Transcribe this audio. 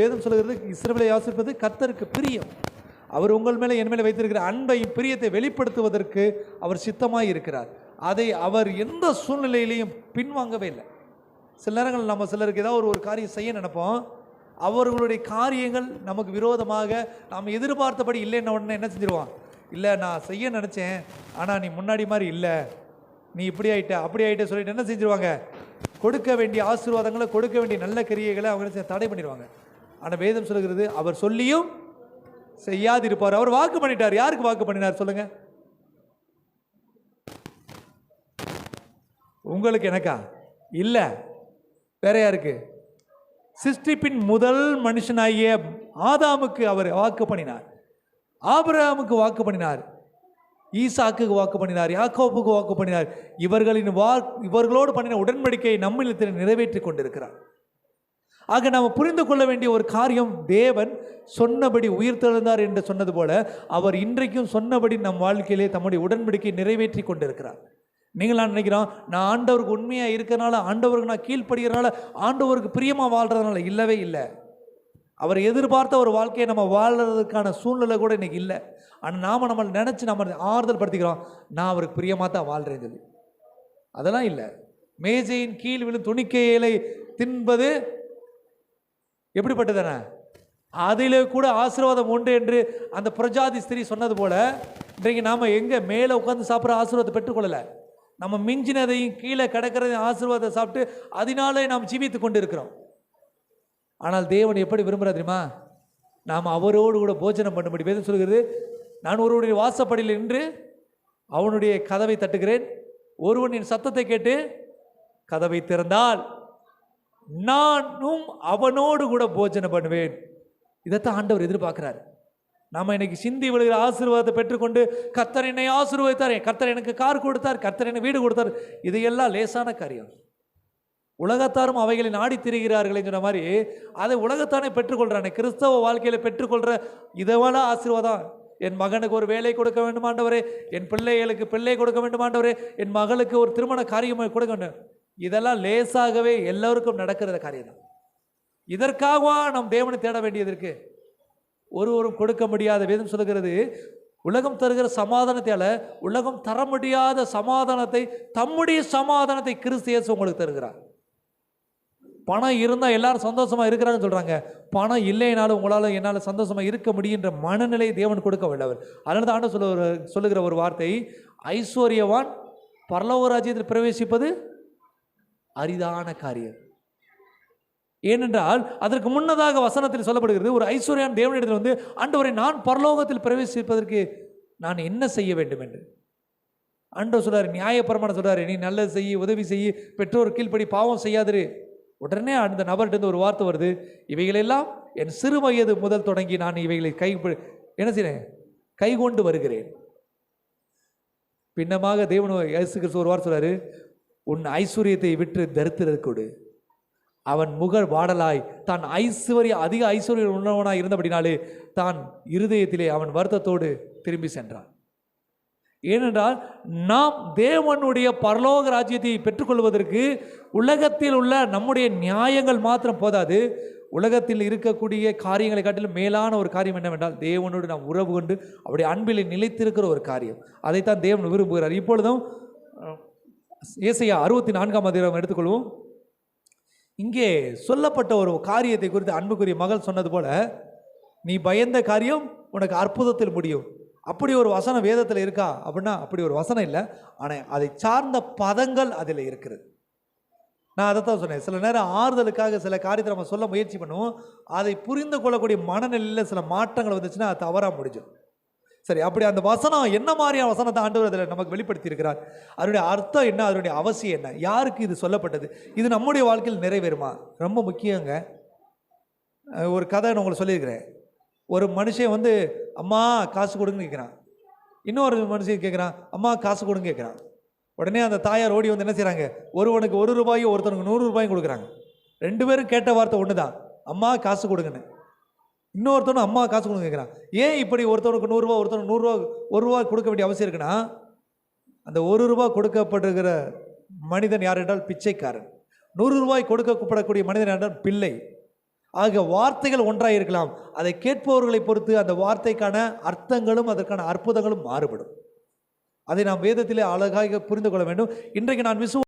வேதம் சொல்கிறது இஸ்ரவேலை ஆசிர்ப்பது கர்த்தருக்கு பிரியம். அவர் உங்கள் மேலே என் மேலே வைத்திருக்கிற அன்பையும் பிரியத்தை வெளிப்படுத்துவதற்கு அவர் சித்தமாக இருக்கிறார் அதை அவர் எந்த சூழ்நிலையிலையும் பின்வாங்கவே இல்லை. சில நேரங்கள் நம்ம சிலருக்கு ஏதாவது ஒரு ஒரு காரியம் செய்ய நினைப்போம். அவர்களுடைய காரியங்கள் நமக்கு விரோதமாக நாம் எதிர்பார்த்தபடி இல்லைன்ன உடனே என்ன செஞ்சிருவான்? இல்லை நான் செய்ய நினச்சேன் ஆனால் நீ முன்னாடி மாதிரி இல்லை. நீ இப்படி ஆயிட்ட அப்படி ஆகிட்ட சொல்லிட்டு என்ன செஞ்சிருவாங்க? கொடுக்க வேண்டிய ஆசீர்வாதங்களை கொடுக்க வேண்டிய நல்ல கிரியைகளை அவங்க தடை பண்ணிடுவாங்க. ஆனால் வேதம் சொல்லுகிறது அவர் சொல்லியும் செய்யாதிருப்பார். அவர் வாக்கு பண்ணிட்டார். யாருக்கு வாக்கு பண்ணினார் சொல்லுங்க? உங்களுக்கு எனக்கா? இல்லை. வேற யாருக்கு? சிருஷ்டிப்பின் முதல் மனுஷனாகிய ஆதாமுக்கு அவர் வாக்கு பண்ணினார். ஆபிரகாமுக்கு வாக்கு பண்ணினார். ஈசாக்குக்கு வாக்கு பண்ணினார். யாக்கோப்புக்கு வாக்கு பண்ணினார். இவர்களின் வா இவர்களோடு பண்ணின உடன்படிக்கையை நம்மிடத்தில் நிறைவேற்றி கொண்டிருக்கிறார். ஆக நாம் புரிந்து கொள்ள வேண்டிய ஒரு காரியம் தேவன் சொன்னபடி உயிர்த்தெழுந்தார் என்று சொன்னது போல அவர் இன்றைக்கும் சொன்னபடி நம் வாழ்க்கையிலே தம்முடைய உடன்படிக்கை நிறைவேற்றி கொண்டிருக்கிறார். நீங்கள் நான் நினைக்கிறோம் நான் ஆண்டவருக்கு உண்மையாக இருக்கிறனால ஆண்டவருக்கு நான் கீழ்ப்படுகிறனால ஆண்டவருக்கு பிரியமாக வாழ்கிறதுனால இல்லவே இல்லை. அவர் எதிர்பார்த்த ஒரு வாழ்க்கையை நம்ம வாழ்கிறதுக்கான சூழ்நிலை கூட இன்றைக்கி இல்லை. ஆனால் நாம் நம்ம நினச்சி நம்ம ஆறுதல் படுத்திக்கிறோம் நான் அவருக்கு பிரியமாக தான் வாழ்கிறேன்னு சொல்லி. அதெல்லாம் இல்லை. மேஜையின் கீழ் விழும் துணிக்கையிலை தின்பது எப்படிப்பட்டதானே அதிலே கூட ஆசீர்வாதம் உண்டு என்று அந்த பிரஜாதி ஸ்திரீ சொன்னது போல இன்றைக்கு நாம் எங்கே மேலே உட்காந்து சாப்பிட்ற ஆசீர்வாதத்தை பெற்றுக்கொள்ளலை. நம்ம மிஞ்சினதையும் கீழே கிடக்கிறதையும் ஆசீர்வாதம் சாப்பிட்டு அதனாலே நாம் ஜீவித்து கொண்டு இருக்கிறோம் ஆனால் தேவன் எப்படி விரும்புகிறா தெரியுமா? நாம் அவரோடு கூட போஜனம் பண்ணும்படி. வேதம் சொல்கிறது நான் ஒருவனுடைய வாசப்படியில் நின்று அவனுடைய கதவை தட்டுகிறேன். ஒருவனின் சத்தத்தை கேட்டு கதவை திறந்தால் நானும் அவனோடு கூட போஜனம் பண்ணுவேன். இதைத்தான் ஆண்டவர் எதிர்பார்க்கிறார். நாம் இன்னைக்கு சிந்தி விழுகிற ஆசீர்வாதத்தை பெற்றுக்கொண்டு கர்த்தர் என்னை ஆசீர்வதித்தார் கர்த்தர் எனக்கு கார் கொடுத்தார் கர்த்தர் எனக்கு வீடு கொடுத்தார். இதையெல்லாம் லேசான காரியம். உலகத்தாரும் அவைகளை நாடி திரிகிறார்களே சொன்ன மாதிரி அதை உலகத்தானே பெற்றுக்கொள்கிறானே கிறிஸ்தவ வாழ்க்கையில் பெற்றுக்கொள்கிற இதவான ஆசீர்வாதம். என் மகனுக்கு ஒரு வேலை கொடுக்க வேண்டுமாண்டவரே என் பிள்ளைகளுக்கு பிள்ளை கொடுக்க வேண்டுமாண்டவரே என் மகளுக்கு ஒரு திருமண காரியம் கொடுக்க வேண்டும் இதெல்லாம் லேசாகவே எல்லோருக்கும் நடக்கிற காரியம் தான் இதற்காகவா நம் தேவனை தேட வேண்டியது இருக்கு? ஒருவரும் கொடுக்க முடியாத வேதம் சொல்லுகிறது உலகம் தருகிற சமாதானத்தை அல்ல உலகம் தர முடியாத சமாதானத்தை தம்முடைய சமாதானத்தை கிறிஸ்து இயேசு உங்களுக்கு தருகிறார். பணம் இருந்தால் எல்லாரும் சந்தோஷமாக இருக்கிறாங்கன்னு சொல்கிறாங்க பணம் இல்லைனாலும் உங்களால் என்னால் சந்தோஷமாக இருக்க முடியுன்ற மனநிலை தேவன் கொடுக்க வல்லவர். அதனால தான் ஆண்டு சொல்ல சொல்லுகிற ஒரு வார்த்தை ஐஸ்வர்யவான் பரலோக ராஜ்யத்தில் பிரவேசிப்பது அரிதான காரியம். ஏனென்றால் அதற்கு முன்னதாக வசனத்தில் சொல்லப்படுகிறது ஒரு ஐஸ்வர்யான் தேவனிடத்தில் வந்து ஆண்டவரை நான் பரலோகத்தில் பிரவேசிப்பதற்கு நான் என்ன செய்ய வேண்டும்? என்று. ஆண்டவர் சொல்கிறார் நியாயப்பிரமாணம் சொல்கிறார் நீ நல்லது செய்ய உதவி செய்ய பெற்றோர் கீழ்ப்படி பாவம் செய்யாதிரு. உடனே அந்த நபர்கிட்ட இருந்து ஒரு வார்த்தை வருது இவைகளெல்லாம் என் சிறு வயது முதல் தொடங்கி நான் இவைகளை கை என்ன செய்கிறேன் கை கொண்டு வருகிறேன். பின்னமாக தேவன் இயேசு கிறிஸ்து ஒரு வார்த்தை சொல்கிறாரு உன் ஐஸ்வர்யத்தை விற்று தரித்திரர் கொடு. அவன் முகர் வாடலாய். தான் ஐஸ்வர்ய அதிக ஐஸ்வர்ய உள்ளவனாய் இருந்தபடினாலே தான் இருதயத்திலே அவன் வருத்தத்தோடு திரும்பி சென்றான். ஏனென்றால் நாம் தேவனுடைய பரலோக ராஜ்யத்தை பெற்றுக்கொள்வதற்கு உலகத்தில் உள்ள நம்முடைய நியாயங்கள் மாத்திரம் போதாது. உலகத்தில் இருக்கக்கூடிய காரியங்களை காட்டிலும் மேலான ஒரு காரியம் என்னவென்றால் தேவனோடு நாம் உறவு கொண்டு அவருடைய அன்பில் நிலைத்திருக்கிற ஒரு காரியம். அதைத்தான் தேவன் விரும்புகிறார். இப்பொழுதும் ஏசையா அறுபத்தி நான்காம் அதிகாரம் எடுத்துக்கொள்வோம். இங்கே சொல்லப்பட்ட ஒரு காரியத்தை குறித்து அன்புக்குரிய மகள் சொன்னது போல நீ பயந்த காரியம் உனக்கு அற்புதத்தில் முடியும். அப்படி ஒரு வசனம் வேதத்தில் இருக்கா அப்படின்னா அப்படி ஒரு வசனம் இல்லை. ஆனால் அதை சார்ந்த பதங்கள் அதில் இருக்கிறது. நான் அதை தான் சொன்னேன். சில நேரம் ஆறுதலுக்காக சில காரியத்தை நம்ம சொல்ல முயற்சி பண்ணுவோம். அதை புரிந்து கொள்ளக்கூடிய மனநிலையில் சில மாற்றங்கள் வந்துச்சுன்னா அது தவறாக முடிஞ்சிடும். சரி அப்படி அந்த வசனம் என்ன மாதிரியான வசனத்தை ஆண்டவர் அதில் நமக்கு வெளிப்படுத்தி இருக்கிறார் அதனுடைய அர்த்தம் என்ன? அதனுடைய அவசியம் என்ன? யாருக்கு இது சொல்லப்பட்டது? இது நம்முடைய வாழ்க்கையில் நிறைவேறுமா? ரொம்ப முக்கியங்க. ஒரு கதை நான் உங்களுக்கு சொல்லியிருக்கிறேன். ஒரு மனுஷன் வந்து அம்மா காசு கொடுங்கன்னு கேட்குறான். இன்னொரு மனுஷன் கேட்குறான் அம்மா காசு கொடுங்க கேட்குறான். உடனே அந்த தாயார் ஓடி வந்து என்ன செய்கிறாங்க ஒருவனுக்கு ஒரு ரூபாயும் ஒருத்தனுக்கு நூறு ரூபாயும் கொடுக்குறாங்க. ரெண்டு பேரும் கேட்ட வார்த்தை ஒன்று தான் அம்மா காசு கொடுங்கன்னு. இன்னொருத்தனும் அம்மா காசு கொடுங்க கேட்குறான் ஏன் இப்படி ஒருத்தனுக்கு நூறுரூவா ஒருத்தனுக்கு நூறுரூவா ஒரு ரூபா கொடுக்க வேண்டிய அவசியம் இருக்குன்னா அந்த ஒரு ரூபா கொடுக்கப்படுகிற மனிதன் யார் என்றால் பிச்சைக்காரன். நூறு ரூபாய் கொடுக்கப்படக்கூடிய மனிதன் என்றால் பிள்ளை. ஆக வார்த்தைகள் ஒன்றாக இருக்கலாம். அதை கேட்பவர்களை பொறுத்து அந்த வார்த்தைக்கான அர்த்தங்களும் அதற்கான அற்புதங்களும் மாறுபடும். அதை நாம் வேதத்திலே அழகாக புரிந்து கொள்ள வேண்டும். இன்றைக்கு நான் விசுவ